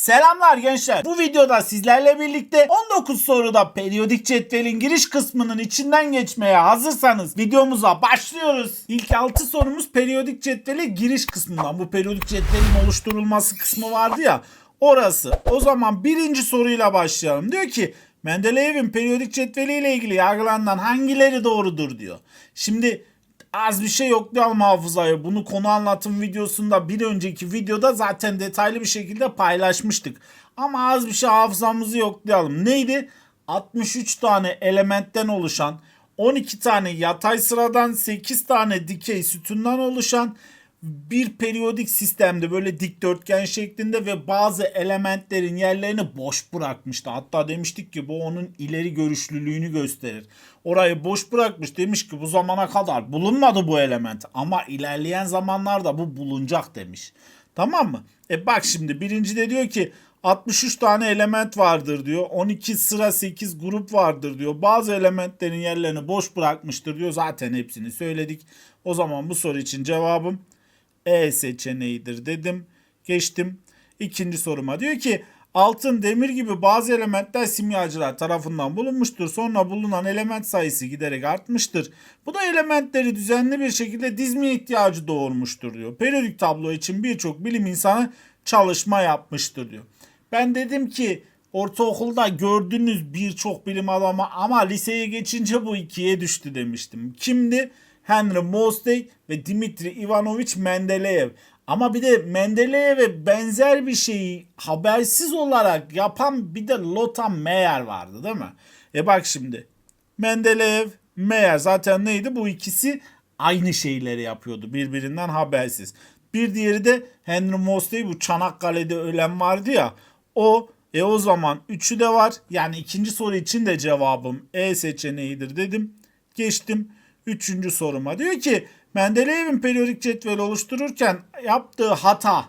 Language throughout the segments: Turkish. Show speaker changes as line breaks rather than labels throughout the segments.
Selamlar gençler. Bu videoda sizlerle birlikte 19 soruda periyodik cetvelin giriş kısmının içinden geçmeye hazırsanız videomuza başlıyoruz. İlk 6 sorumuz periyodik cetveli giriş kısmından. Bu periyodik cetvelin oluşturulması kısmı vardı ya orası. O zaman birinci soruyla başlayalım. Diyor ki Mendeleyev'in periyodik cetveli ile ilgili yargılanan hangileri doğrudur diyor. Şimdi az bir şey yoklayalım hafızaya. Bunu konu anlatım videosunda bir önceki videoda zaten detaylı bir şekilde paylaşmıştık. Ama az bir şey hafızamızı yoklayalım. Neydi? 63 tane elementten oluşan 12 tane yatay sıradan 8 tane dikey sütundan oluşan bir periyodik sistemde böyle dikdörtgen şeklinde ve bazı elementlerin yerlerini boş bırakmıştı. Hatta demiştik ki bu onun ileri görüşlülüğünü gösterir. Orayı boş bırakmış demiş ki bu zamana kadar bulunmadı bu element ama ilerleyen zamanlarda bu bulunacak demiş. Tamam mı? E bak şimdi birinci de diyor ki 63 tane element vardır diyor. 12 sıra 8 grup vardır diyor. Bazı elementlerin yerlerini boş bırakmıştır diyor. Zaten hepsini söyledik. O zaman bu soru için cevabım e seçeneğidir dedim. Geçtim. İkinci soruma diyor ki altın, demir gibi bazı elementler simyacılar tarafından bulunmuştur. Sonra bulunan element sayısı giderek artmıştır. Bu da elementleri düzenli bir şekilde dizme ihtiyacı doğurmuştur diyor. Periyodik tablo için birçok bilim insanı çalışma yapmıştır diyor. Ben dedim ki ortaokulda gördüğünüz birçok bilim adamı ama liseye geçince bu ikiye düştü demiştim. Kimdi? Henry Moseley ve Dimitri Ivanovich Mendeleev. Ama bir de Mendeleyev'e benzer bir şeyi habersiz olarak yapan bir de Lothar Meyer vardı değil mi? E bak şimdi Mendeleev, Meyer zaten neydi? Bu ikisi aynı şeyleri yapıyordu birbirinden habersiz. Bir diğeri de Henry Moseley bu Çanakkale'de ölen vardı ya. O e o zaman üçü de var. Yani ikinci soru için de cevabım E seçeneğidir dedim. Geçtim. Üçüncü soruma diyor ki Mendeleyev'in periyodik cetveli oluştururken yaptığı hata.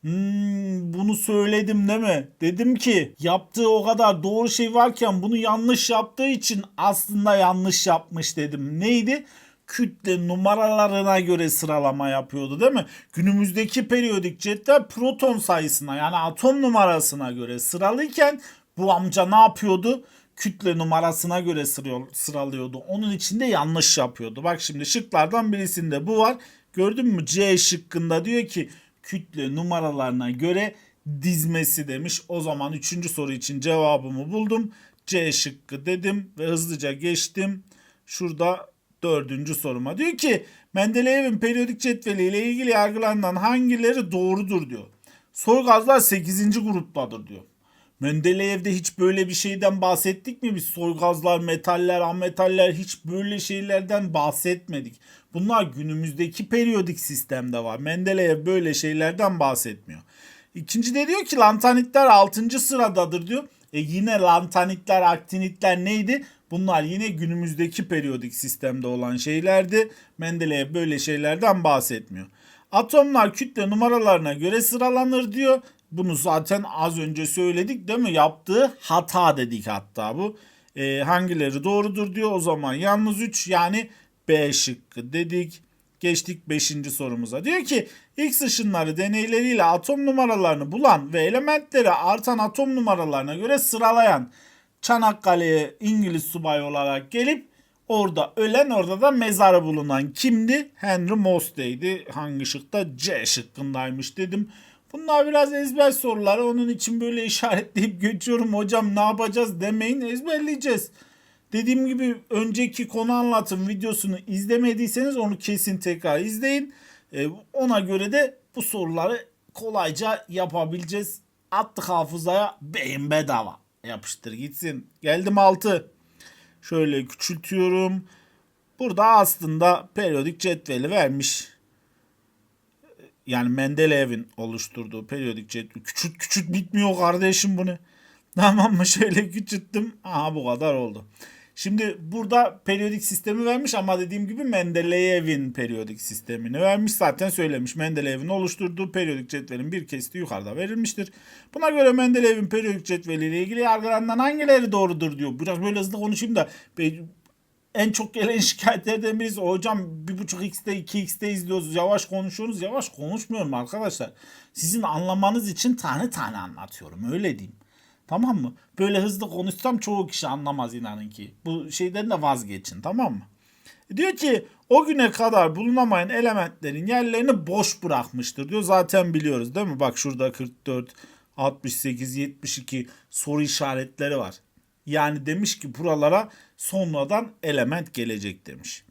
Hmm, bunu söyledim değil mi? Dedim ki yaptığı o kadar doğru şey varken bunu yanlış yaptığı için aslında yanlış yapmış dedim. Neydi? kütle numaralarına göre sıralama yapıyordu değil mi? Günümüzdeki periyodik cetvel proton sayısına yani atom numarasına göre sıralıyken bu amca ne yapıyordu? Kütle numarasına göre sıralıyordu. Onun içinde yanlış yapıyordu. Bak şimdi şıklardan birisinde bu var. Gördün mü? C şıkkında diyor ki kütle numaralarına göre dizmesi demiş. O zaman üçüncü soru için cevabımı buldum. C şıkkı dedim ve hızlıca geçtim. Şurada dördüncü soruma. Diyor ki Mendeleyev'in periyodik cetveli ile ilgili yargılanan hangileri doğrudur diyor. Soy gazlar 8. gruptadır diyor. Mendeleyev'de hiç böyle bir şeyden bahsettik mi biz? Soygazlar, metaller, ametaller hiç böyle şeylerden bahsetmedik. Bunlar günümüzdeki periyodik sistemde var. Mendeleyev böyle şeylerden bahsetmiyor. İkinci de diyor ki lantanitler 6. sıradadır diyor. E yine lantanitler, aktinitler neydi? Bunlar yine günümüzdeki periyodik sistemde olan şeylerdi. Mendeleev böyle şeylerden bahsetmiyor. Atomlar kütle numaralarına göre sıralanır diyor. Bunu zaten az önce söyledik değil mi? Yaptığı hata dedik hatta bu. E, hangileri doğrudur diyor. O zaman yalnız 3 yani B şıkkı dedik. Geçtik 5. sorumuza. Diyor ki X ışınları deneyleriyle atom numaralarını bulan ve elementleri artan atom numaralarına göre sıralayan Çanakkale'ye İngiliz subay olarak gelip orada ölen orada da mezarı bulunan kimdi? Henry Moseley'di. Hangi şıkta? C şıkkındaymış dedim. Bunlar biraz ezber soruları. Onun için böyle işaretleyip geçiyorum. Hocam ne yapacağız demeyin ezberleyeceğiz. Dediğim gibi önceki konu anlatım videosunu izlemediyseniz onu kesin tekrar izleyin. Ee, ona göre de bu soruları kolayca yapabileceğiz. Attık hafızaya beyin bedava. Yapıştır gitsin. Geldim 6. Şöyle küçültüyorum. Burada aslında periyodik cetveli vermiş yani Mendeleyev'in oluşturduğu periyodik cetvel. Küçült küçült bitmiyor kardeşim bu ne? Tamam mı? Şöyle küçülttüm. Aha bu kadar oldu. Şimdi burada periyodik sistemi vermiş ama dediğim gibi Mendeleyev'in periyodik sistemini vermiş. Zaten söylemiş. Mendeleyev'in oluşturduğu periyodik cetvelin bir kesiti yukarıda verilmiştir. Buna göre Mendeleyev'in periyodik cetveliyle ilgili yargılanan hangileri doğrudur diyor. Biraz böyle hızlı konuşayım da en çok gelen şikayetlerden birisi hocam 1.5x'te 2x'te izliyoruz yavaş konuşuyoruz yavaş konuşmuyorum arkadaşlar. Sizin anlamanız için tane tane anlatıyorum öyle diyeyim. Tamam mı? Böyle hızlı konuşsam çoğu kişi anlamaz inanın ki. Bu şeyden de vazgeçin tamam mı? Diyor ki o güne kadar bulunamayan elementlerin yerlerini boş bırakmıştır diyor. Zaten biliyoruz değil mi? Bak şurada 44, 68, 72 soru işaretleri var. Yani demiş ki buralara sonradan element gelecek demiş.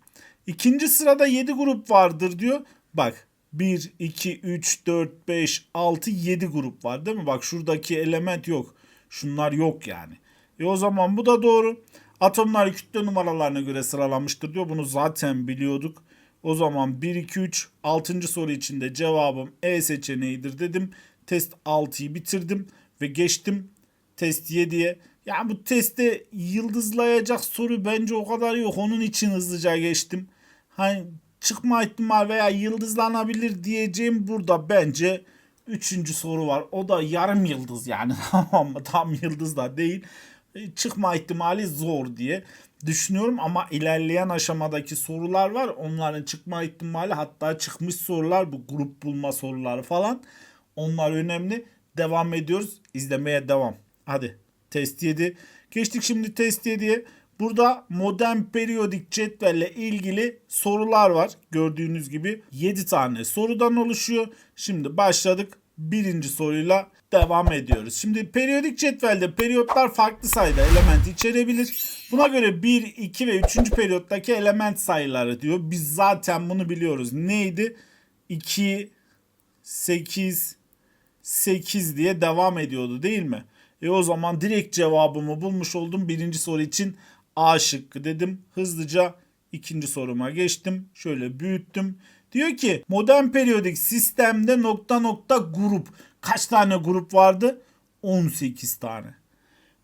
İkinci sırada 7 grup vardır diyor. Bak 1, 2, 3, 4, 5, 6, 7 grup var değil mi? Bak şuradaki element yok. Şunlar yok yani. E o zaman bu da doğru. Atomlar kütle numaralarına göre sıralanmıştır diyor. Bunu zaten biliyorduk. O zaman 1, 2, 3, 6. soru içinde cevabım E seçeneğidir dedim. Test 6'yı bitirdim ve geçtim test 7'ye. Ya bu testte yıldızlayacak soru bence o kadar yok. Onun için hızlıca geçtim. Hani çıkma ihtimal veya yıldızlanabilir diyeceğim burada bence üçüncü soru var. O da yarım yıldız yani tamam mı? Tam yıldız da değil. E, Çıkma ihtimali zor diye düşünüyorum ama ilerleyen aşamadaki sorular var. Onların çıkma ihtimali hatta çıkmış sorular bu grup bulma soruları falan. Onlar önemli. Devam ediyoruz. İzlemeye devam. Hadi test 7. Geçtik şimdi test 7'ye. Burada modern periyodik cetvelle ilgili sorular var. Gördüğünüz gibi 7 tane sorudan oluşuyor. Şimdi başladık. Birinci soruyla devam ediyoruz. Şimdi periyodik cetvelde periyotlar farklı sayıda element içerebilir. Buna göre 1, 2 ve 3. periyottaki element sayıları diyor. Biz zaten bunu biliyoruz. Neydi? 2, 8, 8 diye devam ediyordu değil mi? E o zaman direkt cevabımı bulmuş oldum. Birinci soru için A şıkkı dedim. Hızlıca ikinci soruma geçtim. Şöyle büyüttüm. Diyor ki modern periyodik sistemde nokta nokta grup. Kaç tane grup vardı? 18 tane.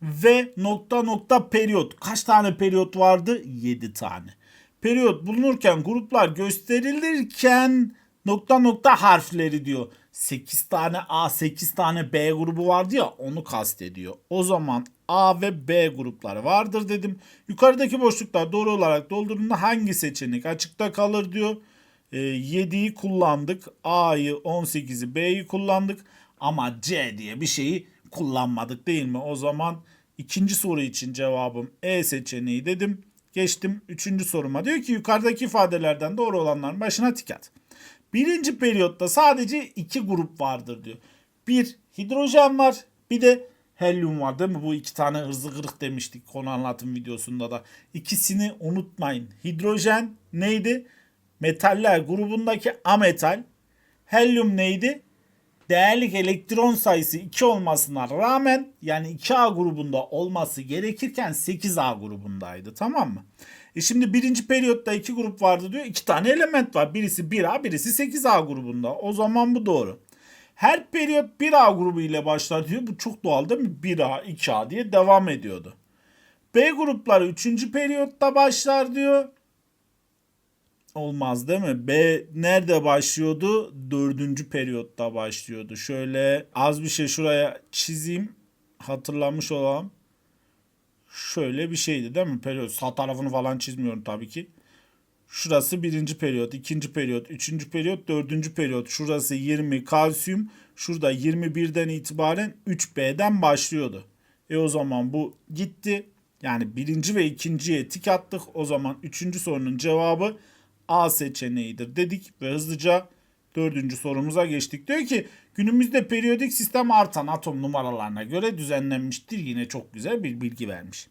Ve nokta nokta periyot. Kaç tane periyot vardı? 7 tane. Periyot bulunurken gruplar gösterilirken nokta nokta harfleri diyor. 8 tane A 8 tane B grubu vardı ya onu kastediyor. O zaman A ve B grupları vardır dedim. Yukarıdaki boşluklar doğru olarak doldurduğunda hangi seçenek açıkta kalır diyor. E, 7'yi kullandık. A'yı 18'i B'yi kullandık. Ama C diye bir şeyi kullanmadık değil mi? O zaman ikinci soru için cevabım E seçeneği dedim. Geçtim üçüncü soruma. Diyor ki yukarıdaki ifadelerden doğru olanların başına tik at. Birinci periyotta sadece iki grup vardır diyor. Bir hidrojen var bir de helyum var değil mi? Bu iki tane hızlı kırık demiştik konu anlatım videosunda da. İkisini unutmayın. Hidrojen neydi? Metaller grubundaki ametal. Helyum neydi? Değerlik elektron sayısı 2 olmasına rağmen yani 2A grubunda olması gerekirken 8A grubundaydı tamam mı? E şimdi birinci periyotta iki grup vardı diyor. iki tane element var. Birisi 1A birisi 8A grubunda. O zaman bu doğru. Her periyot 1A grubu ile başlar diyor. Bu çok doğal değil mi? 1A, 2A diye devam ediyordu. B grupları 3. periyotta başlar diyor. Olmaz değil mi? B nerede başlıyordu? 4. periyotta başlıyordu. Şöyle az bir şey şuraya çizeyim. Hatırlamış olalım. Şöyle bir şeydi değil mi? Periyot. Sağ tarafını falan çizmiyorum tabii ki. Şurası birinci periyot, ikinci periyot, üçüncü periyot, dördüncü periyot. Şurası 20 kalsiyum. Şurada 21'den itibaren 3B'den başlıyordu. E o zaman bu gitti. Yani birinci ve ikinciye tik attık. O zaman üçüncü sorunun cevabı A seçeneğidir dedik ve hızlıca dördüncü sorumuza geçtik. Diyor ki günümüzde periyodik sistem artan atom numaralarına göre düzenlenmiştir. Yine çok güzel bir bilgi vermiş.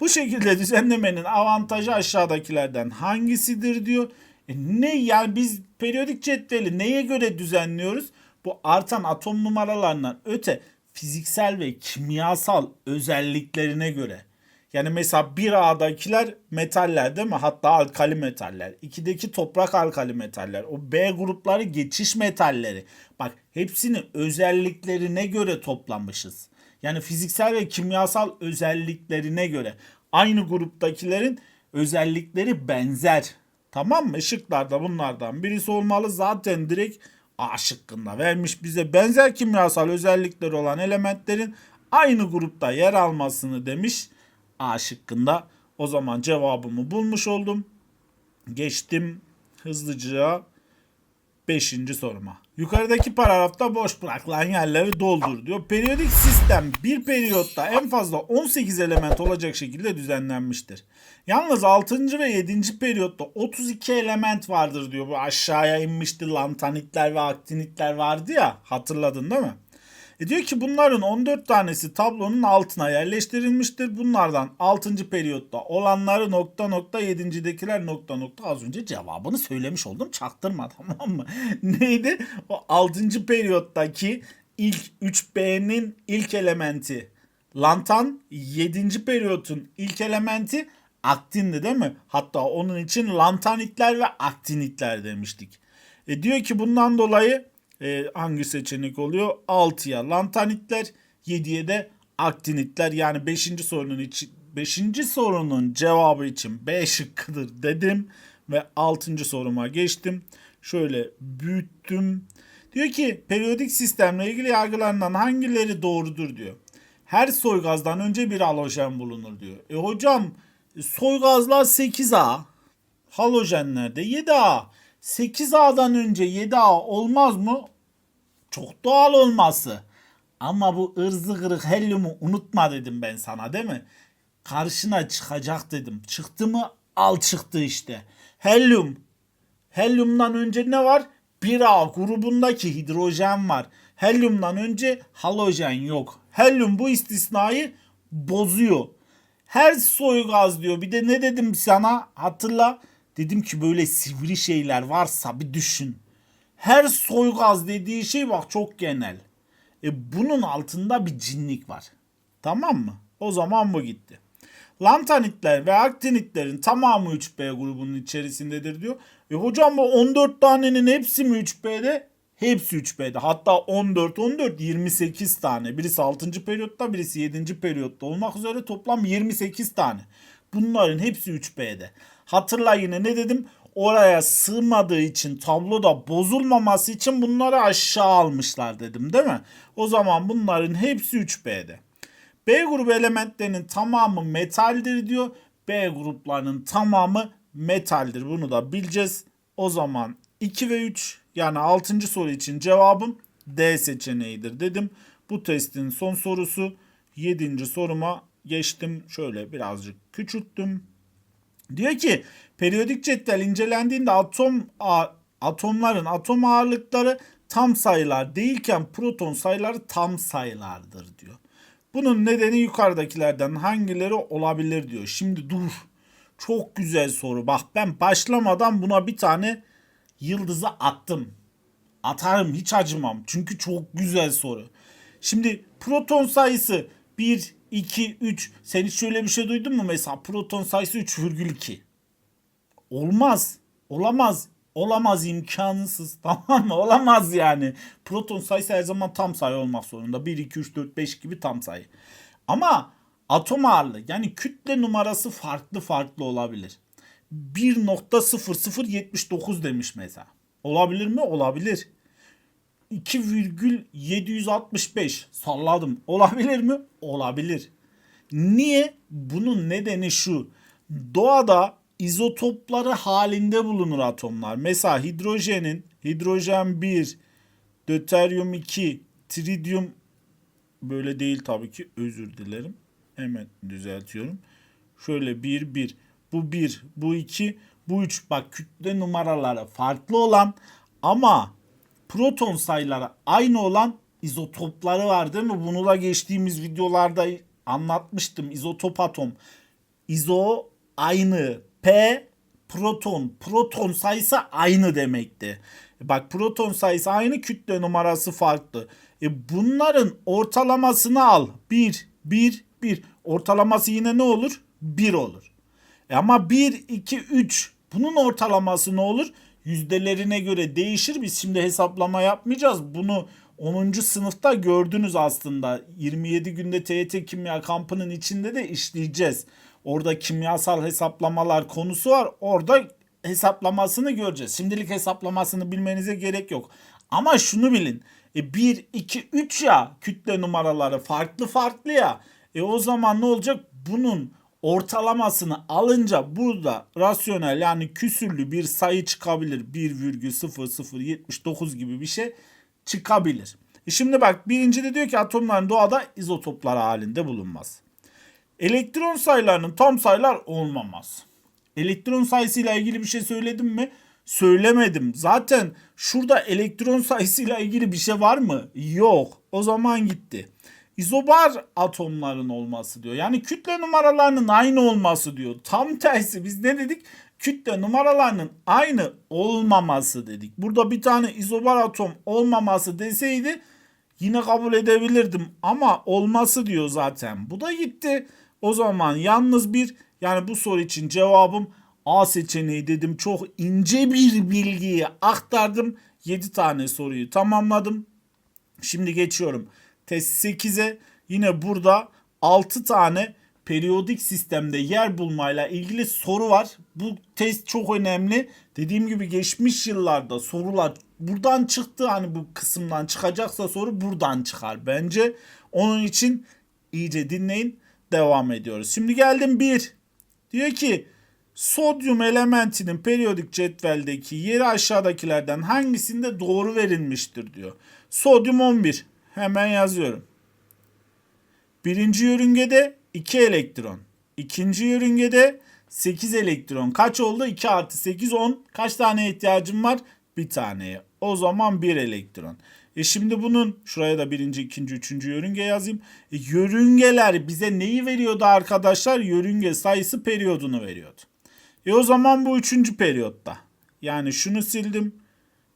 Bu şekilde düzenlemenin avantajı aşağıdakilerden hangisidir diyor. E ne yani biz periyodik cetveli neye göre düzenliyoruz? Bu artan atom numaralarından öte fiziksel ve kimyasal özelliklerine göre. Yani mesela bir A'dakiler metaller değil mi? Hatta alkali metaller. 2'deki toprak alkali metaller. O B grupları geçiş metalleri. Bak hepsini özelliklerine göre toplamışız. Yani fiziksel ve kimyasal özelliklerine göre. Aynı gruptakilerin özellikleri benzer. Tamam mı? Işıklarda bunlardan birisi olmalı. Zaten direkt A şıkkında vermiş bize benzer kimyasal özellikleri olan elementlerin aynı grupta yer almasını demiş. A şıkkında O zaman cevabımı bulmuş oldum. Geçtim hızlıca 5. soruma. Yukarıdaki paragrafta boş bırakılan yerleri doldur diyor. Periyodik sistem bir periyotta en fazla 18 element olacak şekilde düzenlenmiştir. Yalnız 6. ve 7. periyotta 32 element vardır diyor. Bu aşağıya inmişti lantanitler ve aktinitler vardı ya hatırladın değil mi? E diyor ki bunların 14 tanesi tablonun altına yerleştirilmiştir. Bunlardan 6. periyotta olanları nokta nokta 7.dekiler nokta nokta az önce cevabını söylemiş oldum. Çaktırma tamam mı? Neydi? O 6. periyottaki ilk 3B'nin ilk elementi lantan 7. periyotun ilk elementi aktindi değil mi? Hatta onun için lantanitler ve aktinitler demiştik. E diyor ki bundan dolayı e, hangi seçenek oluyor? 6'ya lantanitler, 7'ye de aktinitler. Yani 5. sorunun için 5. sorunun cevabı için B şıkkıdır dedim ve 6. soruma geçtim. Şöyle büyüttüm. Diyor ki periyodik sistemle ilgili yargılarından hangileri doğrudur diyor. Her soygazdan önce bir halojen bulunur diyor. E hocam soygazlar 8A, halojenlerde 7A. 8A'dan önce 7A olmaz mı? Çok doğal olması. Ama bu ırzı kırık helyumu unutma dedim ben sana değil mi? Karşına çıkacak dedim. Çıktı mı? Al çıktı işte. Helyum. Helyumdan önce ne var? 1A grubundaki hidrojen var. Helyumdan önce halojen yok. Helyum bu istisnayı bozuyor. Her soy gaz diyor. Bir de ne dedim sana hatırla. Dedim ki böyle sivri şeyler varsa bir düşün. Her soy gaz dediği şey bak çok genel. E bunun altında bir cinlik var. Tamam mı? O zaman bu gitti. Lantanitler ve aktinitlerin tamamı 3B grubunun içerisindedir diyor. E hocam bu 14 tanenin hepsi mi 3B'de? Hepsi 3B'de. Hatta 14 14 28 tane. Birisi 6. periyotta, birisi 7. periyotta olmak üzere toplam 28 tane. Bunların hepsi 3B'de. Hatırla yine ne dedim? Oraya sığmadığı için tabloda bozulmaması için bunları aşağı almışlar dedim değil mi? O zaman bunların hepsi 3B'de. B grubu elementlerinin tamamı metaldir diyor. B gruplarının tamamı metaldir. Bunu da bileceğiz. O zaman 2 ve 3 yani 6. soru için cevabım D seçeneğidir dedim. Bu testin son sorusu 7. soruma geçtim. Şöyle birazcık küçülttüm. Diyor ki periyodik cetvel incelendiğinde atom atomların atom ağırlıkları tam sayılar değilken proton sayıları tam sayılardır diyor. Bunun nedeni yukarıdakilerden hangileri olabilir diyor. Şimdi dur. Çok güzel soru. Bak ben başlamadan buna bir tane yıldızı attım. Atarım hiç acımam. Çünkü çok güzel soru. Şimdi proton sayısı 1, 2, 3. Sen hiç şöyle bir şey duydun mu? Mesela proton sayısı 3,2. Olmaz. Olamaz. Olamaz imkansız. Tamam mı? Olamaz yani. Proton sayısı her zaman tam sayı olmak zorunda. 1, 2, 3, 4, 5 gibi tam sayı. Ama atom ağırlığı yani kütle numarası farklı farklı olabilir. 1.0079 demiş mesela. Olabilir mi? Olabilir. 2,765 salladım. Olabilir mi? Olabilir. Niye? Bunun nedeni şu. Doğada izotopları halinde bulunur atomlar. Mesela hidrojenin hidrojen 1, deuteryum 2, tridyum böyle değil tabii ki özür dilerim. Hemen düzeltiyorum. Şöyle 1 1 bu 1 bu 2 bu 3 bak kütle numaraları farklı olan ama proton sayıları aynı olan izotopları var değil mi? Bunu da geçtiğimiz videolarda anlatmıştım. İzotop atom. İzo aynı. P proton. Proton sayısı aynı demekti. Bak proton sayısı aynı kütle numarası farklı. E bunların ortalamasını al. 1, 1, 1. Ortalaması yine ne olur? 1 olur. E ama 1, 2, 3 bunun ortalaması ne olur? Yüzdelerine göre değişir. Biz şimdi hesaplama yapmayacağız. Bunu 10. sınıfta gördünüz aslında. 27 günde TYT Kimya kampının içinde de işleyeceğiz. Orada kimyasal hesaplamalar konusu var. Orada hesaplamasını göreceğiz. Şimdilik hesaplamasını bilmenize gerek yok. Ama şunu bilin. E 1, 2, 3 ya kütle numaraları farklı farklı ya. E o zaman ne olacak? Bunun ortalamasını alınca burada rasyonel yani küsürlü bir sayı çıkabilir. 1,0079 gibi bir şey çıkabilir. E şimdi bak birinci de diyor ki atomların doğada izotoplar halinde bulunmaz. Elektron sayılarının tam sayılar olmamaz. Elektron sayısıyla ilgili bir şey söyledim mi? Söylemedim. Zaten şurada elektron sayısıyla ilgili bir şey var mı? Yok. O zaman gitti. İzobar atomların olması diyor. Yani kütle numaralarının aynı olması diyor. Tam tersi biz ne dedik? Kütle numaralarının aynı olmaması dedik. Burada bir tane izobar atom olmaması deseydi yine kabul edebilirdim. Ama olması diyor zaten. Bu da gitti. O zaman yalnız bir yani bu soru için cevabım A seçeneği dedim. Çok ince bir bilgiyi aktardım. 7 tane soruyu tamamladım. Şimdi geçiyorum. Test 8'e yine burada 6 tane periyodik sistemde yer bulmayla ilgili soru var. Bu test çok önemli. Dediğim gibi geçmiş yıllarda sorular buradan çıktı. Hani bu kısımdan çıkacaksa soru buradan çıkar bence. Onun için iyice dinleyin. Devam ediyoruz. Şimdi geldim 1. Diyor ki sodyum elementinin periyodik cetveldeki yeri aşağıdakilerden hangisinde doğru verilmiştir diyor. Sodyum 11. Hemen yazıyorum. Birinci yörüngede 2 elektron. İkinci yörüngede 8 elektron. Kaç oldu? 2 artı 8 10. Kaç tane ihtiyacım var? Bir taneye. O zaman 1 elektron. E şimdi bunun şuraya da birinci, ikinci, üçüncü yörünge yazayım. E yörüngeler bize neyi veriyordu arkadaşlar? Yörünge sayısı periyodunu veriyordu. E o zaman bu üçüncü periyotta. Yani şunu sildim,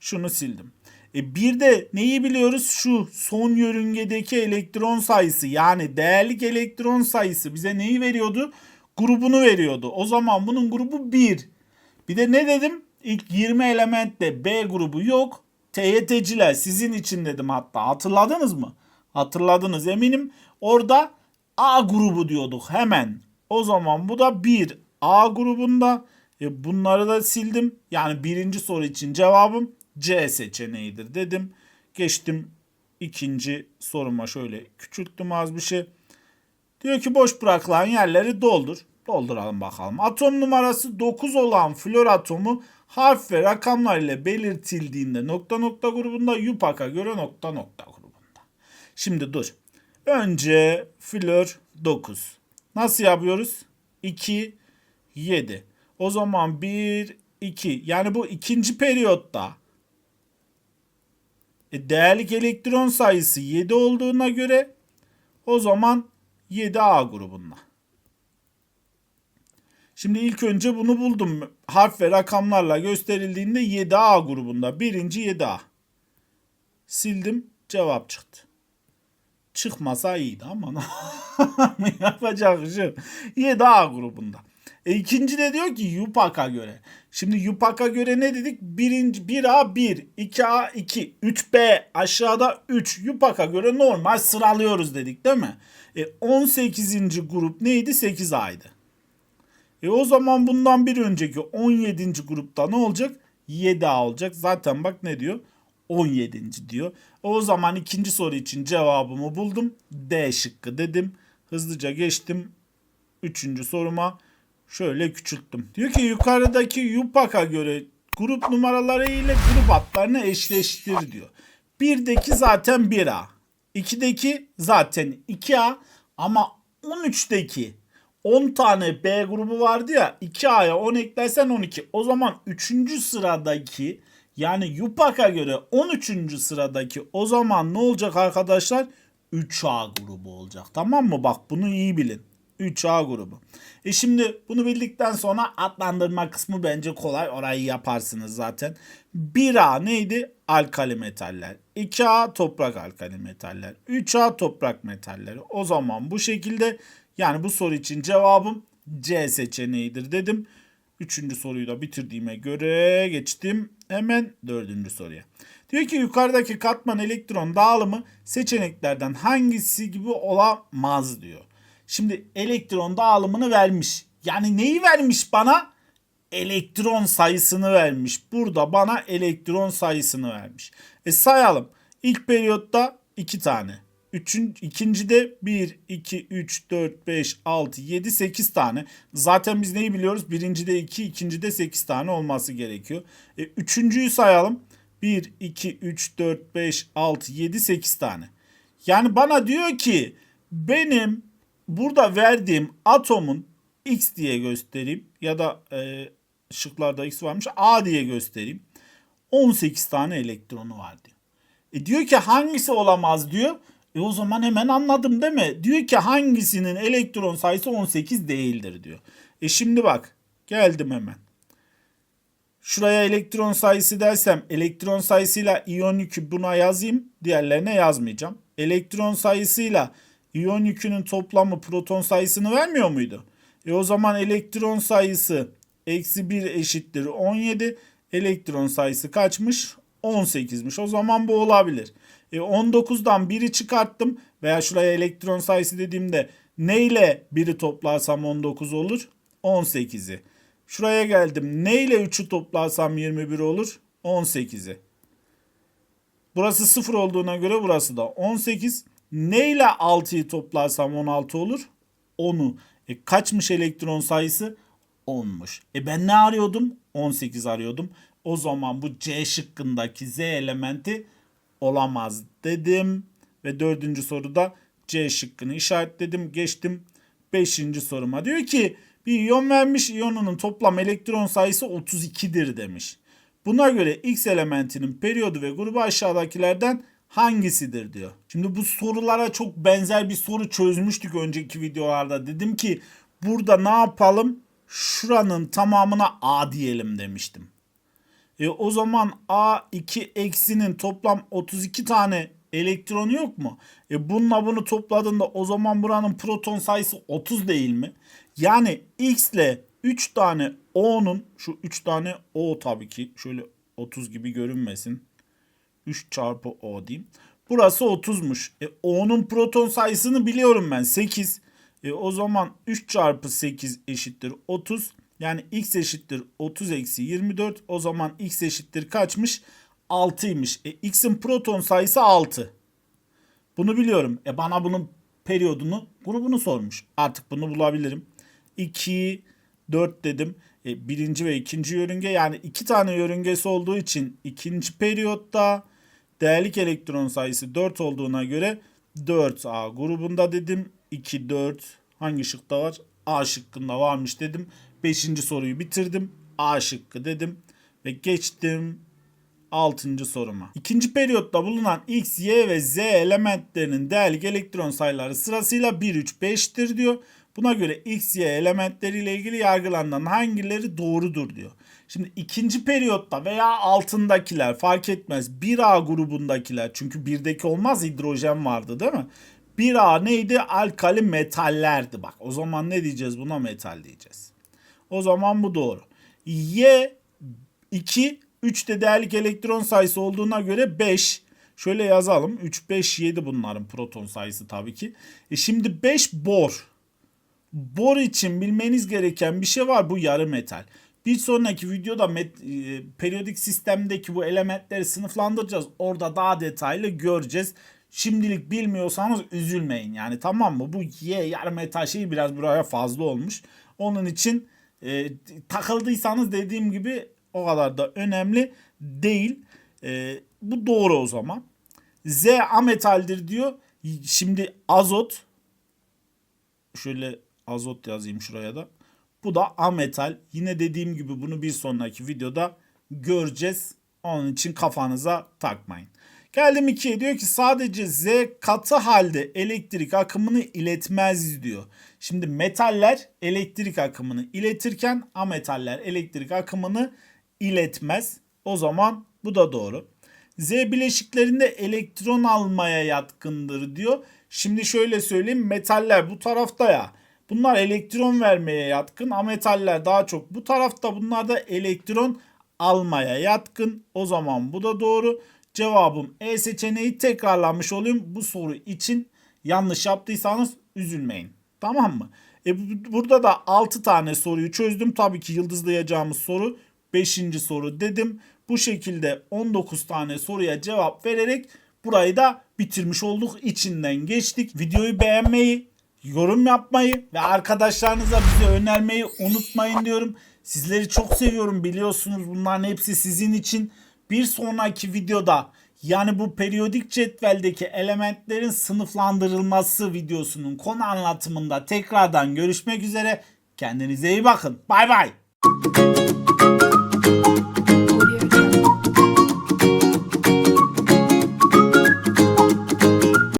şunu sildim. E bir de neyi biliyoruz? Şu son yörüngedeki elektron sayısı yani değerlik elektron sayısı bize neyi veriyordu? Grubunu veriyordu. O zaman bunun grubu 1. Bir de ne dedim? İlk 20 elementte B grubu yok. TYT'ciler sizin için dedim hatta. Hatırladınız mı? Hatırladınız eminim. Orada A grubu diyorduk hemen. O zaman bu da 1 A grubunda. E bunları da sildim. Yani birinci soru için cevabım C seçeneğidir dedim. Geçtim ikinci soruma şöyle küçülttüm az bir şey. Diyor ki boş bırakılan yerleri doldur. Dolduralım bakalım. Atom numarası 9 olan flor atomu harf ve rakamlar ile belirtildiğinde nokta nokta grubunda Yupak'a göre nokta nokta grubunda. Şimdi dur. Önce flor 9. Nasıl yapıyoruz? 2, 7. O zaman 1, 2. Yani bu ikinci periyotta e, değerlik elektron sayısı 7 olduğuna göre o zaman 7A grubunda. Şimdi ilk önce bunu buldum. Harf ve rakamlarla gösterildiğinde 7A grubunda. Birinci 7A. Sildim. Cevap çıktı. Çıkmasa iyiydi ama yapacak bir şey yok. 7A grubunda. E ikinci de diyor ki Yupak'a göre. Şimdi Yupak'a göre ne dedik? Birinci 1A 1, 2A 2, 3B aşağıda 3. Yupak'a göre normal sıralıyoruz dedik değil mi? E 18. grup neydi? 8A'ydı. E o zaman bundan bir önceki 17. grupta ne olacak? 7A olacak. Zaten bak ne diyor? 17. diyor. O zaman ikinci soru için cevabımı buldum. D şıkkı dedim. Hızlıca geçtim. Üçüncü soruma şöyle küçülttüm. Diyor ki yukarıdaki Yupak'a göre grup numaraları ile grup adlarını eşleştir diyor. Birdeki zaten 1A. 2'deki zaten 2A ama 13'teki 10 tane B grubu vardı ya 2A'ya 10 eklersen 12. O zaman 3. sıradaki yani Yupak'a göre 13. sıradaki o zaman ne olacak arkadaşlar? 3A grubu olacak. Tamam mı? Bak bunu iyi bilin. 3A grubu. E şimdi bunu bildikten sonra adlandırma kısmı bence kolay. Orayı yaparsınız zaten. 1A neydi? Alkali metaller. 2A toprak alkali metaller. 3A toprak metalleri. O zaman bu şekilde yani bu soru için cevabım C seçeneğidir dedim. Üçüncü soruyu da bitirdiğime göre geçtim. Hemen dördüncü soruya. Diyor ki yukarıdaki katman elektron dağılımı seçeneklerden hangisi gibi olamaz diyor. Şimdi elektron dağılımını vermiş. Yani neyi vermiş bana? Elektron sayısını vermiş. Burada bana elektron sayısını vermiş. E sayalım. İlk periyotta 2 tane. Üçün, ikincide 1, 2, 3, 4, 5, 6, 7, 8 tane. Zaten biz neyi biliyoruz? Birincide 2, ikincide 8 tane olması gerekiyor. E, üçüncüyü sayalım. 1, 2, 3, 4, 5, 6, 7, 8 tane. Yani bana diyor ki benim burada verdiğim atomun X diye göstereyim ya da e, şıklarda X varmış A diye göstereyim. 18 tane elektronu var diyor. E diyor ki hangisi olamaz diyor. E o zaman hemen anladım değil mi? Diyor ki hangisinin elektron sayısı 18 değildir diyor. E şimdi bak geldim hemen. Şuraya elektron sayısı dersem elektron sayısıyla iyon yükü buna yazayım. Diğerlerine yazmayacağım. Elektron sayısıyla iyon yükünün toplamı proton sayısını vermiyor muydu? E o zaman elektron sayısı eksi 1 eşittir 17. Elektron sayısı kaçmış? 18'miş. O zaman bu olabilir. E 19'dan 1'i çıkarttım veya şuraya elektron sayısı dediğimde neyle 1'i toplarsam 19 olur? 18'i. Şuraya geldim. Ne ile 3'ü toplarsam 21 olur? 18'i. Burası 0 olduğuna göre burası da 18. Ne ile 6'yı toplarsam 16 olur? 10'u. E kaçmış elektron sayısı? 10'muş. E ben ne arıyordum? 18 arıyordum. O zaman bu C şıkkındaki Z elementi olamaz dedim. Ve dördüncü soruda C şıkkını işaretledim. Geçtim 5. soruma. Diyor ki bir iyon vermiş iyonunun toplam elektron sayısı 32'dir demiş. Buna göre X elementinin periyodu ve grubu aşağıdakilerden hangisidir diyor. Şimdi bu sorulara çok benzer bir soru çözmüştük önceki videolarda. Dedim ki burada ne yapalım? Şuranın tamamına A diyelim demiştim. E o zaman A2 eksinin toplam 32 tane elektronu yok mu? E bununla bunu topladığında o zaman buranın proton sayısı 30 değil mi? Yani X ile 3 tane O'nun şu 3 tane O tabii ki şöyle 30 gibi görünmesin. 3 çarpı O diyeyim. Burası 30'muş. E, O'nun proton sayısını biliyorum ben 8. E, o zaman 3 çarpı 8 eşittir 30. Yani x eşittir 30 eksi 24. O zaman x eşittir kaçmış? 6'ymış. E, x'in proton sayısı 6. Bunu biliyorum. E bana bunun periyodunu, grubunu sormuş. Artık bunu bulabilirim. 2, 4 dedim. E, birinci ve ikinci yörünge yani iki tane yörüngesi olduğu için ikinci periyotta değerlik elektron sayısı 4 olduğuna göre 4A grubunda dedim. 2, 4 hangi şıkta var? A şıkkında varmış dedim. Beşinci soruyu bitirdim. A şıkkı dedim ve geçtim 6. soruma. İkinci periyotta bulunan X, Y ve Z elementlerinin değerlik elektron sayıları sırasıyla 1, 3, 5'tir diyor. Buna göre X, Y elementleriyle ilgili yargılanan hangileri doğrudur diyor. Şimdi ikinci periyotta veya altındakiler fark etmez. 1A grubundakiler çünkü birdeki olmaz hidrojen vardı değil mi? 1A neydi? Alkali metallerdi bak. O zaman ne diyeceğiz buna? Metal diyeceğiz. O zaman bu doğru. Y 2 3 de değerlik elektron sayısı olduğuna göre 5. Şöyle yazalım. 3 5 7 bunların proton sayısı tabii ki. E şimdi 5 bor. Bor için bilmeniz gereken bir şey var bu yarı metal. Bir sonraki videoda met, e, periyodik sistemdeki bu elementleri sınıflandıracağız. Orada daha detaylı göreceğiz. Şimdilik bilmiyorsanız üzülmeyin yani tamam mı? Bu Y yarı metal şeyi biraz buraya fazla olmuş. Onun için e, takıldıysanız dediğim gibi o kadar da önemli değil. E, bu doğru o zaman. Z ametaldir diyor. Şimdi azot şöyle azot yazayım şuraya da. Bu da ametal. Yine dediğim gibi bunu bir sonraki videoda göreceğiz. Onun için kafanıza takmayın. Geldim 2'ye diyor ki sadece Z katı halde elektrik akımını iletmez diyor. Şimdi metaller elektrik akımını iletirken ametaller elektrik akımını iletmez. O zaman bu da doğru. Z bileşiklerinde elektron almaya yatkındır diyor. Şimdi şöyle söyleyeyim metaller bu tarafta ya. Bunlar elektron vermeye yatkın. Ametaller daha çok bu tarafta. Bunlar da elektron almaya yatkın. O zaman bu da doğru. Cevabım E seçeneği tekrarlanmış olayım. Bu soru için yanlış yaptıysanız üzülmeyin. Tamam mı? E burada da 6 tane soruyu çözdüm. Tabii ki yıldızlayacağımız soru 5. soru dedim. Bu şekilde 19 tane soruya cevap vererek burayı da bitirmiş olduk. İçinden geçtik. Videoyu beğenmeyi, yorum yapmayı ve arkadaşlarınıza bizi önermeyi unutmayın diyorum. Sizleri çok seviyorum biliyorsunuz bunların hepsi sizin için. Bir sonraki videoda yani bu periyodik cetveldeki elementlerin sınıflandırılması videosunun konu anlatımında tekrardan görüşmek üzere. Kendinize iyi bakın. Bay bay.